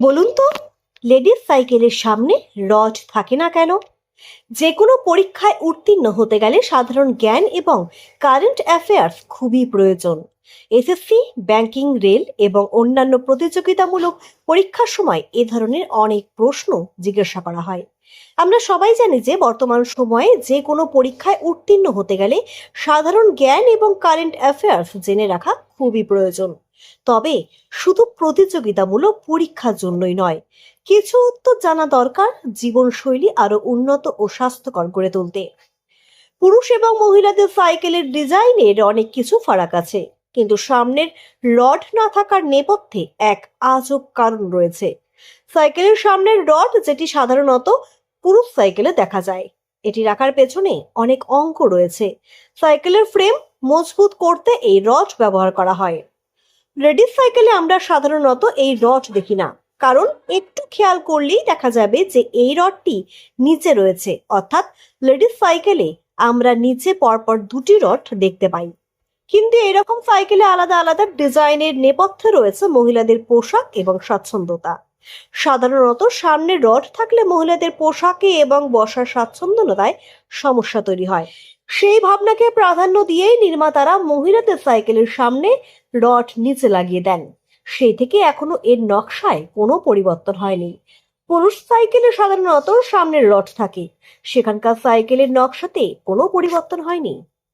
বলুন তো, লেডিস সাইকেলের সামনে রড থাকে না কেন? যে কোনো পরীক্ষায় উত্তীর্ণ হতে গেলে সাধারণ জ্ঞান এবং কারেন্ট অ্যাফেয়ার্স খুবই প্রয়োজন। এসএসসি, ব্যাংকিং, রেল এবং অন্যান্য প্রতিযোগিতামূলক পরীক্ষার সময় এ ধরনের অনেক প্রশ্ন জিজ্ঞাসা করা হয়। আমরা সবাই জানি যে বর্তমান সময়ে যে কোনো পরীক্ষায় উত্তীর্ণ হতে গেলে সাধারণ জ্ঞান এবং কারেন্ট অ্যাফেয়ার্স জেনে রাখা খুবই প্রয়োজন। তবে শুধু প্রতিযোগিতামূলক পরীক্ষার জন্যই নয়, কিছু উত্তর জানা দরকার জীবনশৈলী আরও উন্নত ও স্বাস্থ্যকর করে তুলতে। পুরুষ এবং মহিলাদের সাইকেলের ডিজাইনের অনেক কিছু ফারাক আছে, কিন্তু সামনের রড না থাকার নেপথ্যে এক আজব কারণ রয়েছে। সাইকেলের সামনের রড, যেটি সাধারণত পুরুষ সাইকেলে দেখা যায়, এটি রাখার পেছনে অনেক অঙ্ক রয়েছে। সাইকেলের ফ্রেম মজবুত করতে এই রড ব্যবহার করা হয়। লেডিস সাইকেলে আমরা সাধারণত এই রড দেখি না। কারণ একটু খেয়াল করলেই দেখা যাবে যে এই রডটি নিচে রয়েছে। অর্থাৎ লেডিস সাইকেলে আমরা নিচে পরপর দুটি রড দেখতে পাই। কিন্তু এরকম সাইকেলে আলাদা আলাদা ডিজাইনের নেপথ্যে রয়েছে মহিলাদের পোশাক এবং স্বাচ্ছন্দ্যতা। সাধারণত সামনে রড থাকলে মহিলাদের পোশাকে এবং বসার স্বাচ্ছন্দ্যতায় সমস্যা তৈরি হয়। সেই ভাবনাকে প্রাধান্য দিয়েই নির্মাতারা মহিলাদের সাইকেলের সামনে রড নিচে লাগিয়ে দেন। সেই থেকে এখনও এর নকশায় কোনো পরিবর্তন হয়নি। পুরুষ সাইকেলে সাধারণত সামনের রড থাকে। সেখানকার সাইকেলের নকশাতে কোনো পরিবর্তন হয়নি।